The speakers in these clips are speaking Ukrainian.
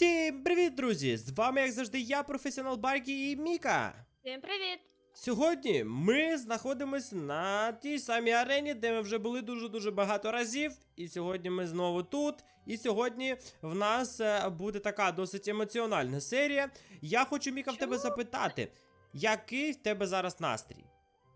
Всім привіт, друзі! З вами, як завжди, я, професіонал Байки і Міка. Всім привіт! Сьогодні ми знаходимося на тій самій арені, де ми вже були дуже-дуже багато разів. І сьогодні ми знову тут. І сьогодні в нас е, буде така досить емоціональна серія. Я хочу, Міка, в тебе запитати, який в тебе зараз настрій?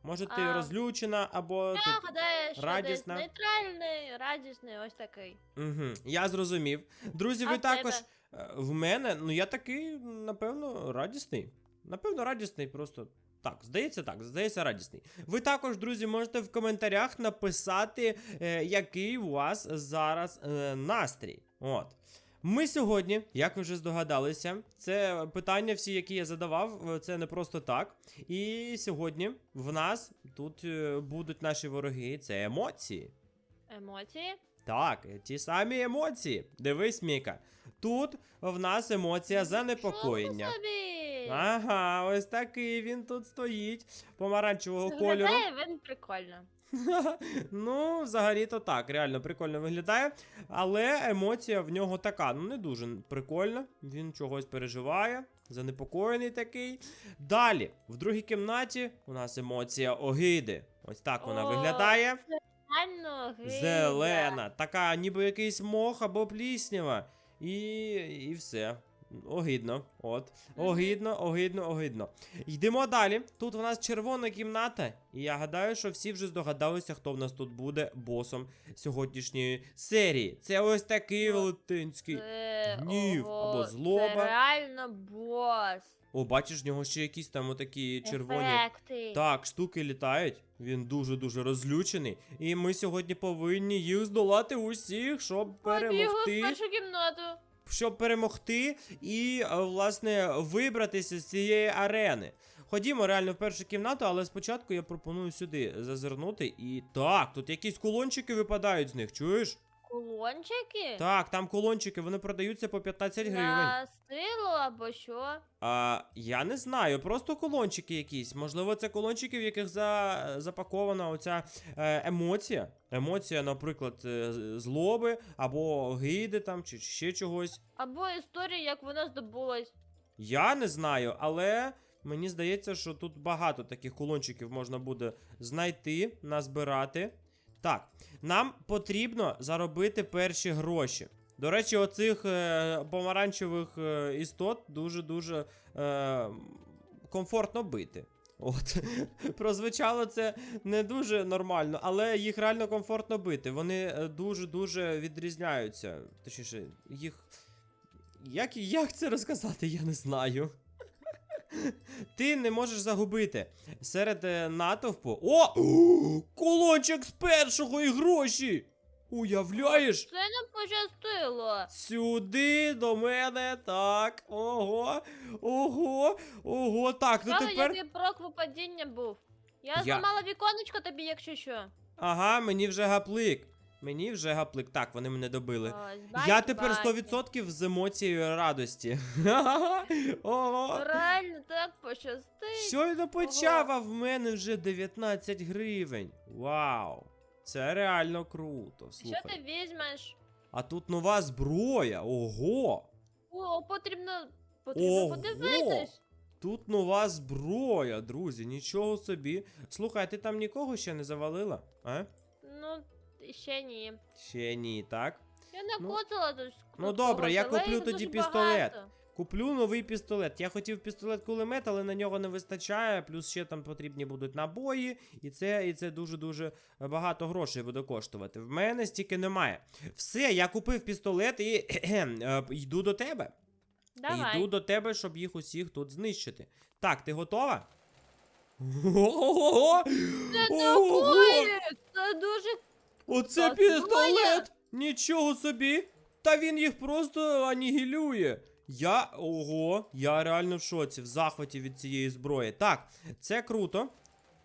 Може, ти А, розлючена або Я ти гадаю, що радісна? десь нейтральний, радісний, ось такий. Угу, я зрозумів. Друзі, А ви в також. тебе? Е, В мене, ну я такий, напевно, радісний. Напевно, радісний, просто. Так, здається, так, здається, радісний. Ви також, друзі, можете в коментарях написати, е, який у вас зараз е, настрій. От. Ми сьогодні, як ви вже здогадалися, це питання всі, які я задавав, е, це не просто так. І сьогодні в нас тут е, будуть наші вороги, це емоції. Емоції. Так, ті самі емоції. Дивись, Міка. Тут в нас емоція занепокоєння. Ага, ось такий він тут стоїть. Помаранчевого кольору. Виглядає він прикольно. ну, взагалі-то так, реально прикольно виглядає. Але емоція в нього така, ну не дуже прикольна. Він чогось переживає, занепокоєний такий. Далі, в другій кімнаті у нас емоція огиди. Ось так вона О, виглядає. Гида. Зелена, така, ніби якийсь мох або пліснява. І, і все. Огидно. От. Огидно, огидно, огидно. Йдемо далі. Тут у нас червона кімната. І я гадаю, що всі вже здогадалися, хто в нас тут буде босом сьогоднішньої серії. Це ось такий Ну, велетенський. Гнів або злоба. Це реально бос. О, бачиш, в нього ще якісь там отакі червоні. Ефекти. Так, штуки літають. Він дуже-дуже розлючений. І ми сьогодні повинні їх здолати усіх, щоб Побігли в перемогти. першу кімнату. Щоб перемогти і, е, власне, вибратися з цієї арени. Ходімо реально в першу кімнату, але спочатку я пропоную сюди зазирнути. І так, тут якісь кулончики випадають з них, чуєш? Кулончики? Так, там кулончики, вони продаються по 15 гривень. На силу або що? А, я не знаю, просто колончики якісь. Можливо, це колончики, в яких за, запакована оця е, емоція. Емоція, наприклад, е, злоби або гиди там, чи ще чогось. Або історія, як вона здобулась. Я не знаю, але мені здається, що тут багато таких колончиків можна буде знайти, назбирати. Так, нам потрібно заробити перші гроші. До речі, оцих е, помаранчевих е, істот дуже-дуже е, комфортно бити. От, прозвучало це не дуже нормально, але їх реально комфортно бити. Вони дуже-дуже відрізняються. Точніше, їх. Як, як це розказати, я не знаю. Ти не можеш загубити серед е, натовпу. О! Кулончик з першого і гроші! Уявляєш? Це нам пощастило. Сюди до мене. Так. Ого. Ого. Ого. Так, ну Правда, тепер. який прок випадіння був. Я Я- зламала віконечко тобі, якщо що. Ага, мені вже гаплик. Мені вже гаплик. Так, вони мене добили. Ось, Я тепер бачу. 100% з емоцією радості. Ого. Реально так пощастить. Щойно почав, а в мене вже 19 гривень. Вау! Це реально круто. Що ти візьмеш? А тут нова зброя. Ого! О, потрібно. Потрібно Ого! подивитись. Тут нова зброя, друзі, нічого собі. Слухай, а ти там нікого ще не завалила? А? Ну, ще ні. Ще ні, так? Я не Ну, коцала тут. ну добре, я куплю тоді пістолет. багато. Куплю новий пістолет. Я хотів пістолет кулемет, але на нього не вистачає. Плюс ще там потрібні будуть набої, і це, і це дуже-дуже багато грошей буде коштувати. В мене стільки немає. Все, я купив пістолет і е, йду до тебе. Давай. Йду до тебе, щоб їх усіх тут знищити. Так, ти готова? Це такое! Це дуже. Оце Та пістолет! Нічого собі! Та він їх просто анігілює. Я. Ого, я реально в шоці, в захваті від цієї зброї. Так, це круто.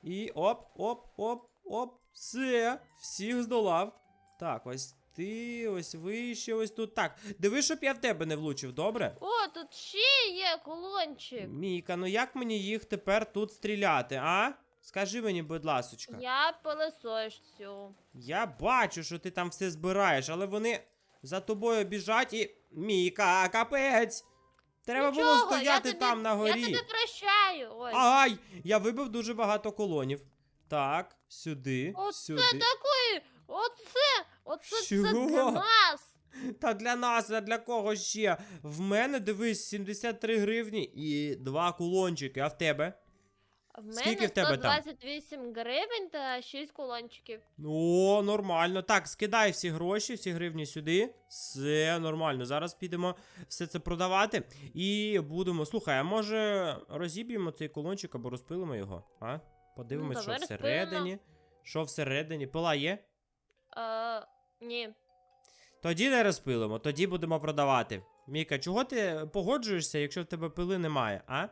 І оп, оп, оп, оп. Все, всіх здолав. Так, ось ти, ось ви ще ось тут. Так, диви, щоб я в тебе не влучив, добре? О, тут ще є колончик. Міка, ну як мені їх тепер тут стріляти, а? Скажи мені, будь ласочка. Я пилососю. Я бачу, що ти там все збираєш, але вони за тобою біжать і. Міка, капець! Треба було Нічого, я стояти тобі- там на горі. Я тобі прощаю. Ой. Ай! Я вибив дуже багато колонів. Так, сюди, Оце сюди. такий, оце, оце це для нас. Та для нас, а для кого ще? В мене, дивись, 73 гривні і два кулончики, а в тебе? В мене Скільки в тебе там? 128 гривень та 6 кулончиків. О, нормально. Так, скидай всі гроші, всі гривні сюди. Все нормально. Зараз підемо все це продавати. І будемо. Слухай, а може розіб'ємо цей колончик або розпилимо його? А? Подивимось, Ну, що давай всередині. Що всередині? Пила є? Е, ні. Тоді не розпилимо, тоді будемо продавати. Міка, чого ти погоджуєшся, якщо в тебе пили немає, а?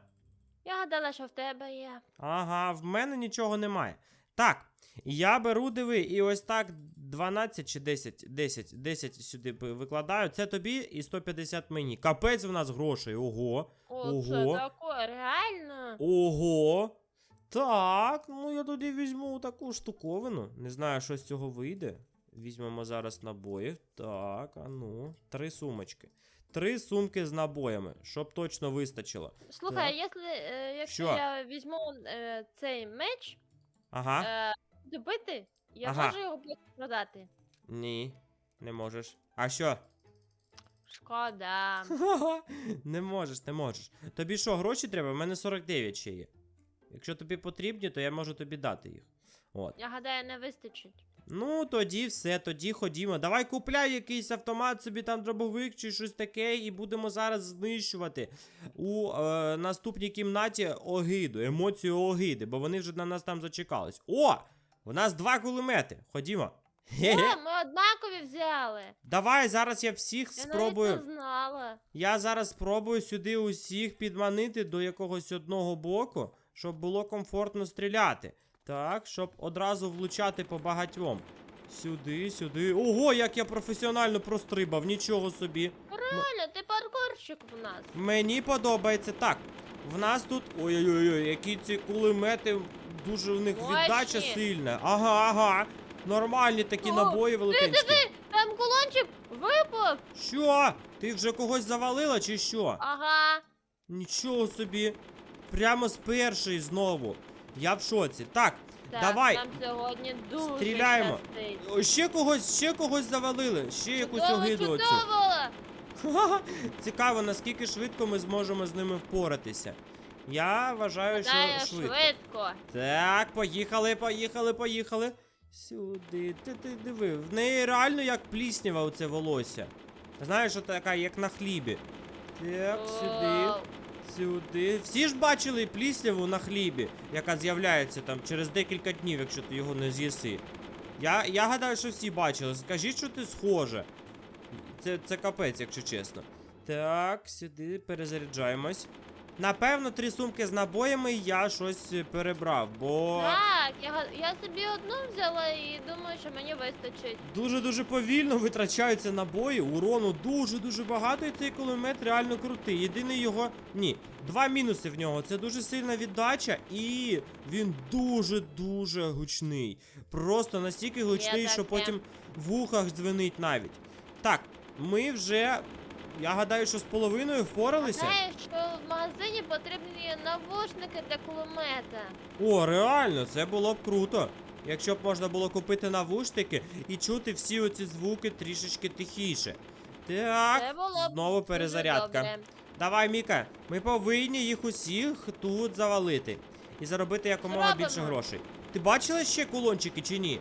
Я гадала, що в тебе є. Ага, в мене нічого немає. Так, я беру, диви, і ось так 12 чи 10, 10, 10 сюди викладаю. Це тобі і 150 мені. Капець в нас грошей. Ого. Оце Ого. таке, реально. Ого. Так, ну я тоді візьму таку штуковину. Не знаю, що з цього вийде. Візьмемо зараз набоїв. Так, а ну. Три сумочки. Три сумки з набоями, щоб точно вистачило. Слухай, якщо, е, якщо Що? я візьму е, цей меч, Ага. е, добити, я Ага. можу його потім продати. Ні, не можеш. А що? Шкода. не можеш, не можеш. Тобі що, гроші треба? У мене 49 ще є. Якщо тобі потрібні, то я можу тобі дати їх. От. Я гадаю, не вистачить. Ну, тоді все, тоді ходімо. Давай купляй якийсь автомат, собі там дробовик чи щось таке, і будемо зараз знищувати у е, наступній кімнаті огиду, емоцію огиди, бо вони вже на нас там зачекались. О! У нас два кулемети. Ходімо. О, ми однакові взяли. Давай зараз я всіх Я спробую. навіть не знала. Я зараз спробую сюди усіх підманити до якогось одного боку, щоб було комфортно стріляти. Так, щоб одразу влучати по багатьом. Сюди, сюди. Ого, як я професіонально прострибав, нічого собі. Реально, ти паркурщик в нас. Мені подобається. Так, в нас тут. Ой-ой-ой, які ці кулемети, дуже в них віддача сильна. Ага, ага. Нормальні такі О, набої велетенські. Диви, там кулончик випав. Що? Ти вже когось завалила чи що? Ага. Нічого собі. Прямо з першої знову. Я в шоці. Так, Так, давай. нам сьогодні дуже Стріляємо. щастить. Ще когось, ще когось завалили. Ще якусь огиду оцю. Ха-ха. Цікаво, наскільки швидко ми зможемо з ними впоратися. Я вважаю, що швидко. швидко. Так, поїхали, поїхали, поїхали. Сюди. Ти, ти диви, в неї реально як пліснява оце волосся. Знаєш, що така, як на хлібі. Так. О, Сюди. Всі ж бачили плісняву на хлібі, яка з'являється там через декілька днів, якщо ти його не з'їси. Я, я гадаю, що всі бачили. Скажіть, що ти схоже. Це, це капець, якщо чесно. Так, сюди перезаряджаємось. Напевно, три сумки з набоями я щось перебрав, бо Так, я, я собі одну взяла і думаю, що мені вистачить. дуже-дуже повільно витрачаються набої. Урону дуже-дуже багато, і цей кулемет реально крутий. Єдиний його. Ні, два мінуси в нього. Це дуже сильна віддача, і він дуже-дуже гучний. Просто настільки гучний, Є що таке. потім в ухах дзвенить навіть. Так, ми вже. Я гадаю, що з половиною впоралися. Знаєш, що в магазині потрібні навушники для кулемета. О, реально, це було б круто. Якщо б можна було купити навушники і чути всі оці звуки трішечки тихіше. Так, було б знову перезарядка. добре. Давай, Міка, ми повинні їх усіх тут завалити. І заробити якомога Зробимо. більше грошей. Ти бачила ще кулончики чи ні?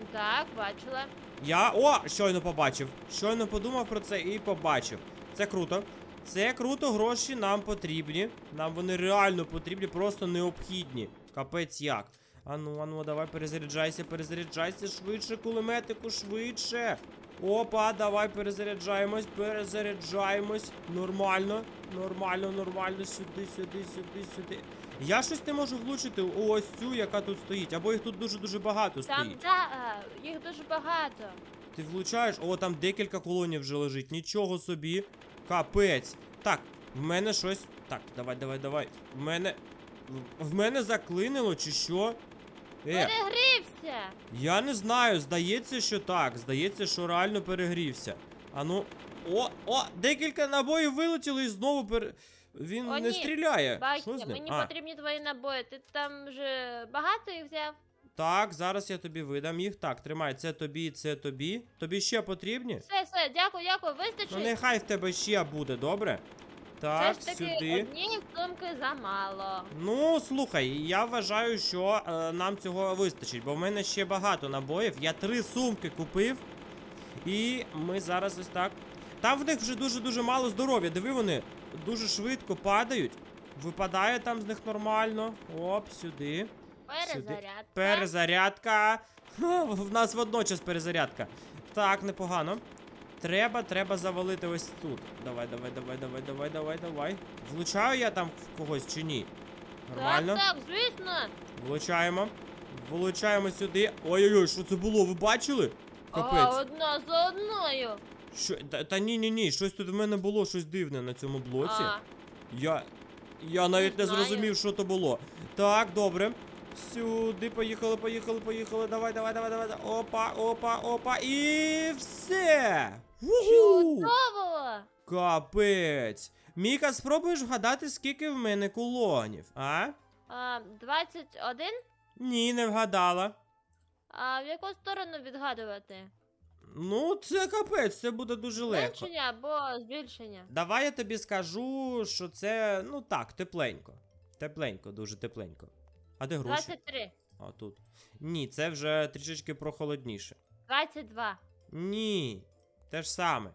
М, Так, бачила. Я. О, щойно побачив. Щойно подумав про це і побачив. Це круто. Це круто, гроші нам потрібні. Нам вони реально потрібні, просто необхідні. Капець як. Ану, ану, давай перезаряджайся, перезаряджайся швидше, кулеметику, швидше. Опа, давай перезаряджаємось, перезаряджаємось. Нормально, нормально, нормально. Сюди, сюди, сюди, сюди. Я щось не можу влучити у ось цю, яка тут стоїть. Або їх тут дуже-дуже багато Там, стоїть. да, їх дуже багато. Ти влучаєш? О, там декілька колонів вже лежить. Нічого собі. Капець. Так, в мене щось. Так, давай, давай, давай. В мене. в- мене заклинило, чи що? Е, Перегрівся. я не знаю, здається, що так. Здається, що реально перегрівся. Ану, О, о, декілька набоїв вилетіло і знову пер... Він О, не ні. стріляє. Що з ним? мені А, потрібні твої набої. Ти там вже багато їх взяв? так, зараз я тобі видам їх. Так, тримай, це тобі, це тобі. Тобі ще потрібні? Все, все, дякую, дякую, вистачить. Ну нехай в тебе ще буде, добре? Так, Все ж таки сюди. однієї сумки замало. Ну, слухай, я вважаю, що е, нам цього вистачить, бо в мене ще багато набоїв. Я три сумки купив. І ми зараз ось так. Там в них вже дуже-дуже мало здоров'я. Диви, вони дуже швидко падають. Випадає там з них нормально. Оп, сюди. Перезарядка. Перезарядка. Ха, В нас водночас перезарядка. Так, непогано. Треба, треба завалити ось тут. Давай, давай, давай, давай, давай, давай, давай. Влучаю я там в когось чи ні? Нормально. Так, так, звісно. Влучаємо. Влучаємо сюди. Ой-ой-ой, що це було? Ви бачили? А, одна за одною. Що? Та, та ні, ні, ні, щось тут в мене було щось дивне на цьому блоці. А, Я. Я навіть не, Не зрозумів, що то було. Так, добре. Сюди, поїхали, поїхали, поїхали. Давай, давай, давай, давай. Опа, опа, опа. І все. Чудово! Капець. Міка, спробуєш вгадати, скільки в мене кулонів, а? А, 21? Ні, не вгадала. А в яку сторону відгадувати? Ну, це капець, це буде дуже легко. Зменшення або збільшення? Давай я тобі скажу, що це, ну так, тепленько. Тепленько, дуже тепленько. А де гроші? 23. А тут. Ні, це вже трішечки прохолодніше. 22. Ні, те ж саме.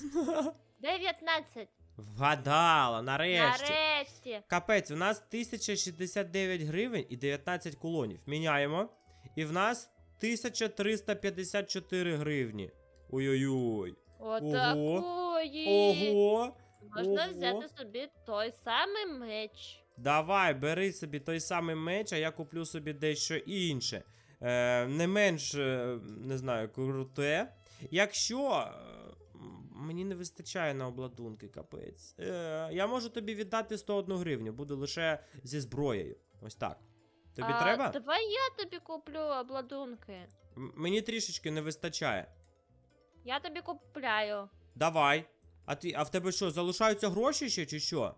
19. Вгадала, нарешті. Нарешті. Капець, у нас 1069 гривень і 19 колонів. Міняємо. І в нас 1354 гривні. Ой-ой-ой. Отакої. Ого. Можна ого. взяти собі той самий меч. Давай, бери собі той самий меч, а я куплю собі дещо інше. Е, не менш, е, не знаю, круте. Якщо. е, Мені не вистачає на обладунки, капець. Е, я можу тобі віддати 101 гривню, буду лише зі зброєю. Ось так. Тобі а, треба? Давай я тобі куплю обладунки. М- Мені трішечки не вистачає. Я тобі купляю. Давай. А ти, а в тебе що, залишаються гроші ще чи що?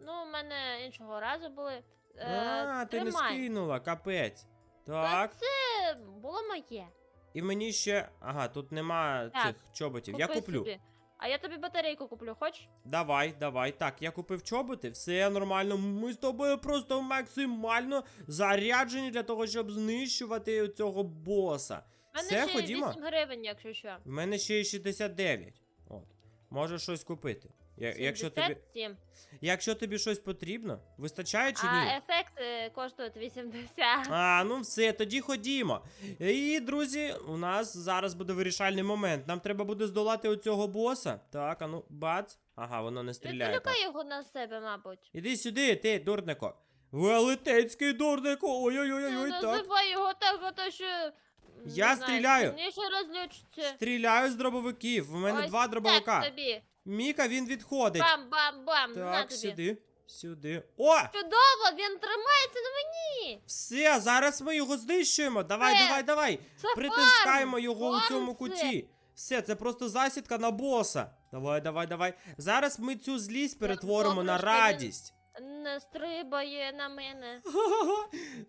Ну, у мене іншого разу були. Е, а, ти не тримай. скинула, капець. Та Так. Це було моє. І мені ще. Ага, тут нема Так, цих чоботів. Я Купи куплю. Собі. А я тобі батарейку куплю, хочеш? Давай, давай. Так, я купив чоботи, все нормально. Ми з тобою просто максимально заряджені для того, щоб знищувати цього боса. У мене Все, ще ходімо. 8 гривень, якщо що. В мене ще є 69. От. Можеш щось купити. Я, якщо, тобі, 77. якщо тобі щось потрібно, вистачає чи ні? А ефекти коштують 80. А, ну все, тоді ходімо. І, друзі, у нас зараз буде вирішальний момент. Нам треба буде здолати оцього боса. Так, а ну, бац. Ага, воно не стріляє. так. Відволікай його на себе, мабуть. Іди сюди, ти, дурнико. Велетенський дурнико. Не Ой-ой-ой, так. називай його так, то що... м, Я не знаю, стріляю. Розлючиться. Стріляю з дробовиків. У мене Ось два дробовика. Так тобі. Міка, він відходить. Бам-бам-бам, на Так, тобі. сюди. Сюди. О! Чудово, він тримається на мені. Все, зараз ми його знищуємо. Давай, Це- давай, давай. Це Притискаємо фарм, його у цьому куті. Все, це просто засідка на боса. Давай, давай, давай. Зараз ми цю злість перетворимо добре, на радість. Не стрибає на мене.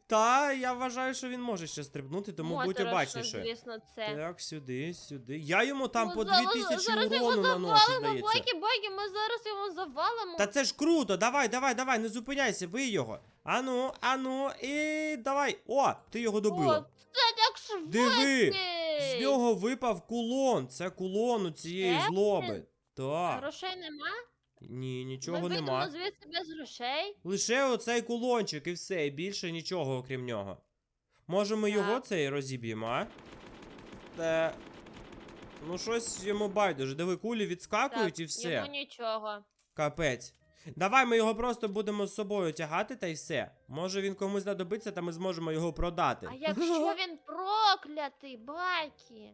Та я вважаю, що він може ще стрибнути, тому будь Моторошно, обачніше. звісно, це. Так, сюди, сюди. Я йому там по зараз- 2000 зараз його урону наношу, завалимо, здається. Богі, богі, ми зараз його завалимо. Та це ж круто, давай, давай, давай, не зупиняйся, бий його. Ану, ану, і давай. О, ти його О, добила. це так швидко. Диви, З нього випав кулон. Це кулон у цієї злоби. Так. Грошей нема? Ні, нічого Ми нема. звідси без грошей. Лише оцей кулончик і все, і більше нічого окрім нього. Може ми Так. його цей розіб'ємо, а? Та... Ну щось йому байдуже. Диви, кулі відскакують так, і все. Йому нічого. Капець. Давай ми його просто будемо з собою тягати та й все. Може він комусь знадобиться, та ми зможемо його продати. А якщо він проклятий, Бакі?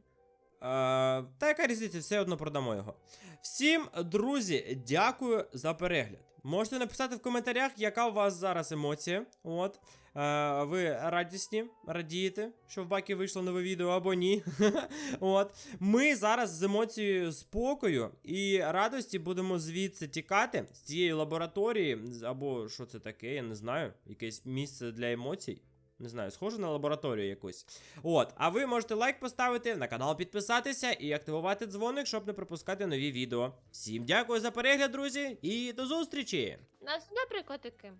Е, та яка різниця, все одно продамо його. Всім, друзі, дякую за перегляд. Можете написати в коментарях, яка у вас зараз емоція. От. Е, ви радісні, радієте, що в бакі вийшло нове відео або ні. От. Ми зараз з емоцією спокою і радості будемо звідси тікати з цієї лабораторії, або що це таке, я не знаю. Якесь місце для емоцій. Не знаю, схоже на лабораторію якусь. От, а ви можете лайк поставити, на канал підписатися і активувати дзвоник, щоб не пропускати нові відео. Всім дякую за перегляд, друзі, і до зустрічі! Нас добре, котики.